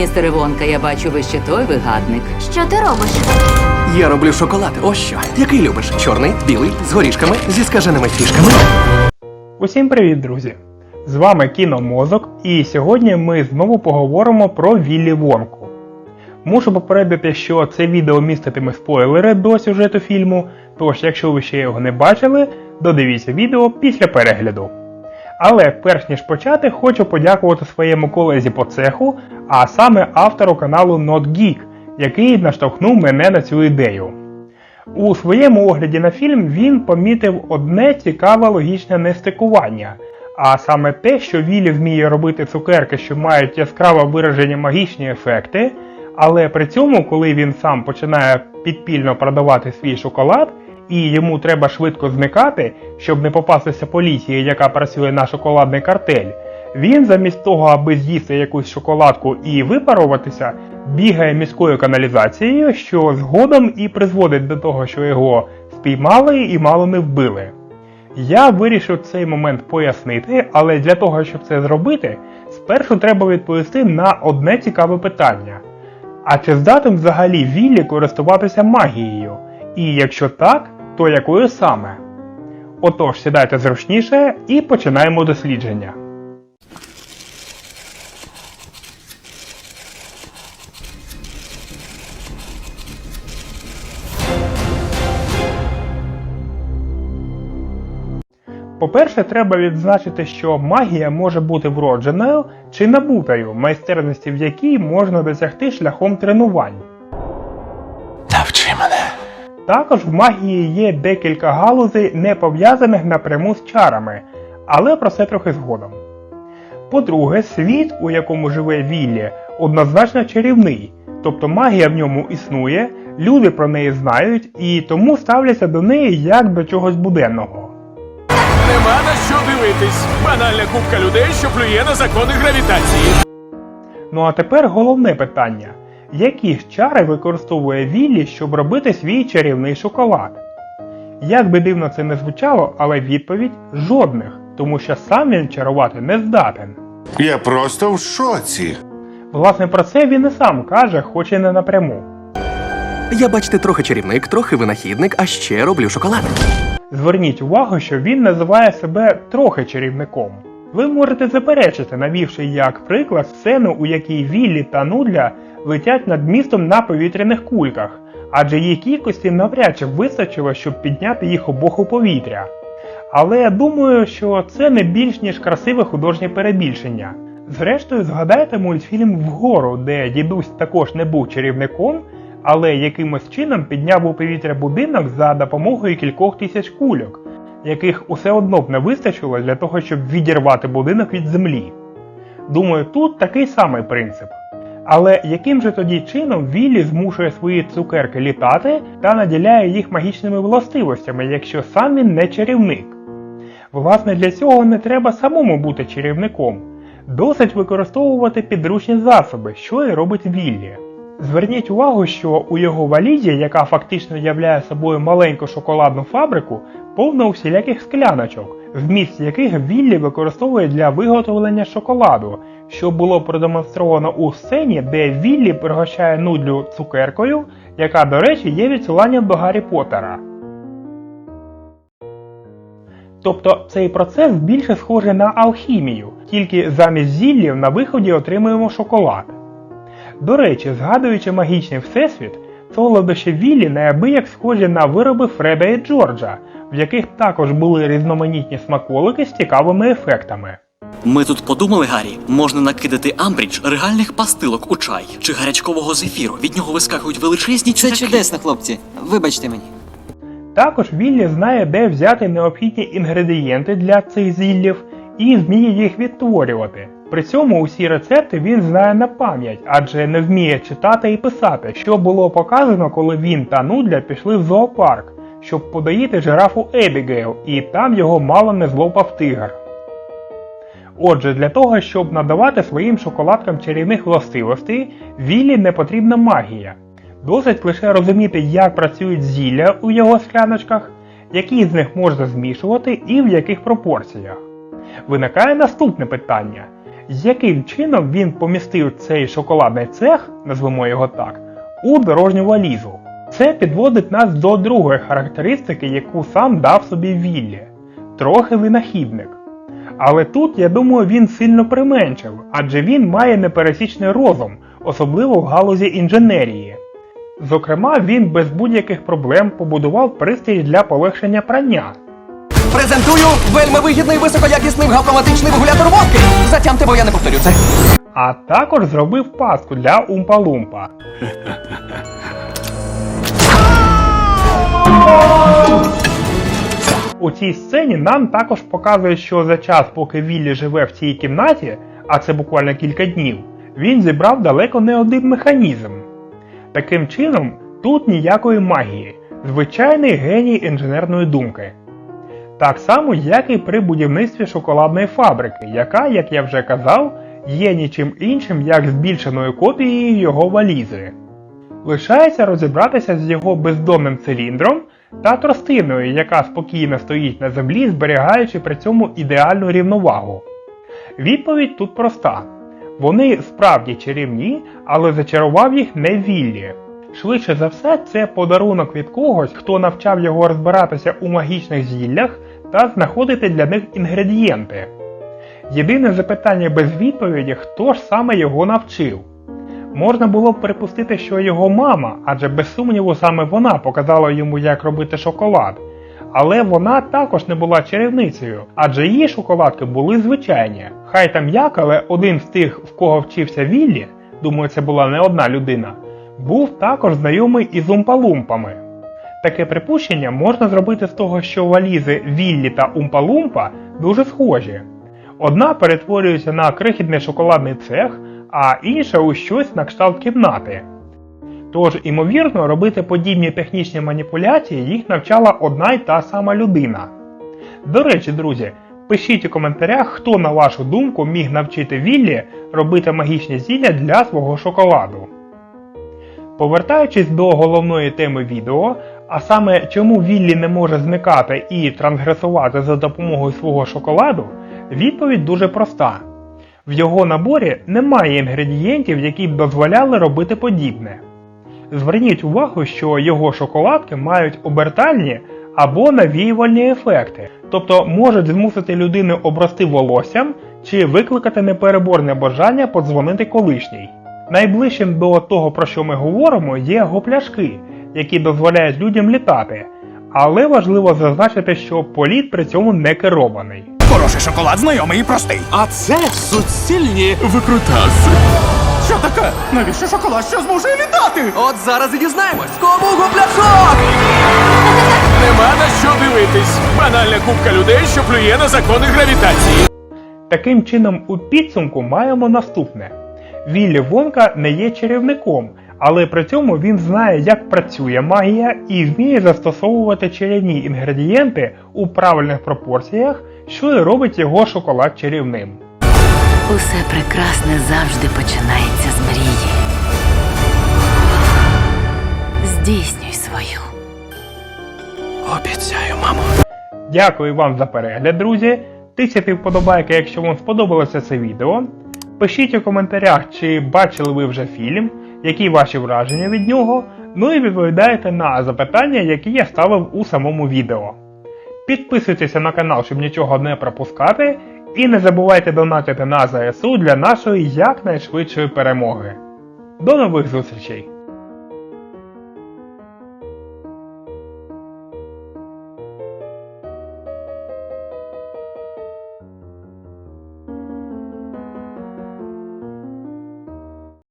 Містере Вонка, я бачу, ви ще той вигадник. Що ти робиш? Я роблю шоколад. Ось що. Який любиш? Чорний, білий, з горішками, зі скаженими фішками. Усім привіт, друзі! З вами Кіномозок, і сьогодні ми знову поговоримо про Віллі Вонку. Мушу попередити, що це відео міститиме спойлери до сюжету фільму, тож, якщо ви ще його не бачили, додивіться відео після перегляду. Але перш ніж почати, хочу подякувати своєму колезі по цеху, а саме автору каналу NotGeek, який наштовхнув мене на цю ідею. У своєму огляді на фільм він помітив одне цікаве логічне нестикування, а саме те, що Віллі вміє робити цукерки, що мають яскраво виражені магічні ефекти, але при цьому, коли він сам починає підпільно продавати свій шоколад, і йому треба швидко зникати, щоб не попастися поліції, яка працює на шоколадний картель, він замість того, аби з'їсти якусь шоколадку і випаруватися, бігає міською каналізацією, що згодом і призводить до того, що його спіймали і мало не вбили. Я вирішив цей момент пояснити, але для того, щоб це зробити, спершу треба відповісти на одне цікаве питання. А чи здатен взагалі Віллі користуватися магією? І якщо так, то якою саме? Отож, сідайте зручніше і починаємо дослідження. По-перше, треба відзначити, що магія може бути вродженою чи набутою, майстерності в якій можна досягти шляхом тренувань. Також в магії є декілька галузей, не пов'язаних напряму з чарами, але про це трохи згодом. По-друге, світ, у якому живе Віллі, однозначно чарівний, тобто магія в ньому існує, люди про неї знають і тому ставляться до неї як до чогось буденного. Нема на що дивитись. Банальна купка людей, що плює на закони гравітації. Ну а тепер головне питання: які ж чари використовує Віллі, щоб робити свій чарівний шоколад? Як би дивно це не звучало, але відповідь жодних, тому що сам він чарувати не здатен. Я просто в шоці. Власне про це він і сам каже, хоч і не напряму. Я, бачите, трохи чарівник, трохи винахідник, а ще роблю шоколад. Зверніть увагу, що він називає себе трохи чарівником. Ви можете заперечити, навівши як приклад сцену, у якій Віллі та Нудля летять над містом на повітряних кульках, адже її кількості навряд чи вистачило, щоб підняти їх обох у повітря. Але я думаю, що це не більш ніж красиве художнє перебільшення. Зрештою, згадайте мультфільм Вгору, де дідусь також не був чарівником, але якимось чином підняв у повітря будинок за допомогою кількох тисяч кульок, яких усе одно б не вистачило для того, щоб відірвати будинок від землі. Думаю, тут такий самий принцип. Але яким же тоді чином Віллі змушує свої цукерки літати та наділяє їх магічними властивостями, якщо сам він не чарівник? Власне, для цього не треба самому бути чарівником. Досить використовувати підручні засоби, що і робить Віллі. Зверніть увагу, що у його валізі, яка фактично являє собою маленьку шоколадну фабрику, повно усіляких скляночок, вміст яких Віллі використовує для виготовлення шоколаду, що було продемонстровано у сцені, де Віллі пригощає нудлю цукеркою, яка, до речі, є відсиланням до Гаррі Поттера. Тобто цей процес більше схожий на алхімію, тільки замість зіллів на виході отримуємо шоколад. До речі, згадуючи магічний всесвіт, солодощі Віллі неабияк схожі на вироби Фреда і Джорджа, в яких також були різноманітні смаколики з цікавими ефектами. Ми тут подумали, Гаррі, можна накидати амбрідж регальних пастилок у чай чи гарячкового зефіру. Від нього вискакують величезні Це чудаки. чудесно, хлопці. Вибачте мені. Також Віллі знає, де взяти необхідні інгредієнти для цих зіллів і вміє їх відтворювати. При цьому усі рецепти він знає на пам'ять, адже не вміє читати і писати, що було показано, коли він та Нудля пішли в зоопарк, щоб подоїти жирафу Ебігейл, і там його мало не злопав тигр. Отже, для того, щоб надавати своїм шоколадкам чарівних властивостей, Віллі не потрібна магія. Досить лише розуміти, як працюють зілля у його скляночках, які з них можна змішувати і в яких пропорціях. Виникає наступне питання: яким чином він помістив цей шоколадний цех, назвемо його так, у дорожню валізу. Це підводить нас до другої характеристики, яку сам дав собі Віллі. Трохи винахідник. Але тут, я думаю, він сильно применшив, адже він має непересічний розум, особливо в галузі інженерії. Зокрема, він без будь-яких проблем побудував пристрій для полегшення прання. Презентую вельми вигідний високоякісний автоматичний вигулятор водки. Затямте, бо я не повторю це. А також зробив паску для Умпа-Лумпа. У цій сцені нам також показують, що за час, поки Віллі живе в цій кімнаті, а це буквально кілька днів, він зібрав далеко не один механізм. Таким чином, тут ніякої магії, звичайний геній інженерної думки. Так само, як і при будівництві шоколадної фабрики, яка, як я вже казав, є нічим іншим, як збільшеною копією його валізи. Лишається розібратися з його бездомним циліндром та тростиною, яка спокійно стоїть на землі, зберігаючи при цьому ідеальну рівновагу. Відповідь тут проста. Вони справді чарівні, але зачарував їх не Віллі. Швидше за все, це подарунок від когось, хто навчав його розбиратися у магічних зіллях та знаходити для них інгредієнти. Єдине запитання без відповіді, хто ж саме його навчив. Можна було б припустити, що його мама, адже без сумніву саме вона показала йому, як робити шоколад. Але вона також не була чарівницею, адже її шоколадки були звичайні. Хай там як, але один з тих, в кого вчився Віллі, думаю, це була не одна людина, був також знайомий із умпалумпами. Таке припущення можна зробити з того, що валізи Віллі та Умпалумпа дуже схожі. Одна перетворюється на крихітний шоколадний цех, а інша у щось на кшталт кімнати. Тож, імовірно, робити подібні технічні маніпуляції їх навчала одна й та сама людина. До речі, друзі, пишіть у коментарях, хто, на вашу думку, міг навчити Віллі робити магічні зілля для свого шоколаду. Повертаючись до головної теми відео, а саме чому Віллі не може зникати і трансгресувати за допомогою свого шоколаду, відповідь дуже проста. В його наборі немає інгредієнтів, які б дозволяли робити подібне. Зверніть увагу, що його шоколадки мають обертальні або навіювальні ефекти, тобто можуть змусити людину обрости волоссям чи викликати непереборне бажання подзвонити колишній. Найближчим до того, про що ми говоримо, є гопляшки, які дозволяють людям літати, але важливо зазначити, що політ при цьому не керований. Хороший шоколад знайомий і простий. А це суцільні викрутаси. Що таке? Навіщо шоколад, що змушує літати? От зараз і дізнаємось, кому гопляшок! Нема на що дивитись. Банальна купка людей, що плює на закони гравітації. Таким чином, у підсумку маємо наступне: Віллі Вонка не є чарівником, але при цьому він знає, як працює магія і вміє застосовувати чарівні інгредієнти у правильних пропорціях, що і робить його шоколад чарівним. Усе прекрасне завжди починається з мрії. Здійснюй свою. Обіцяю, мамо. Дякую вам за перегляд, друзі. Тисяйте вподобайки, якщо вам сподобалося це відео. Пишіть у коментарях, чи бачили ви вже фільм, які ваші враження від нього. Ну і відповідайте на запитання, які я ставив у самому відео. Підписуйтеся на канал, щоб нічого не пропускати. І не забувайте донатити на ЗСУ для нашої якнайшвидшої перемоги. До нових зустрічей!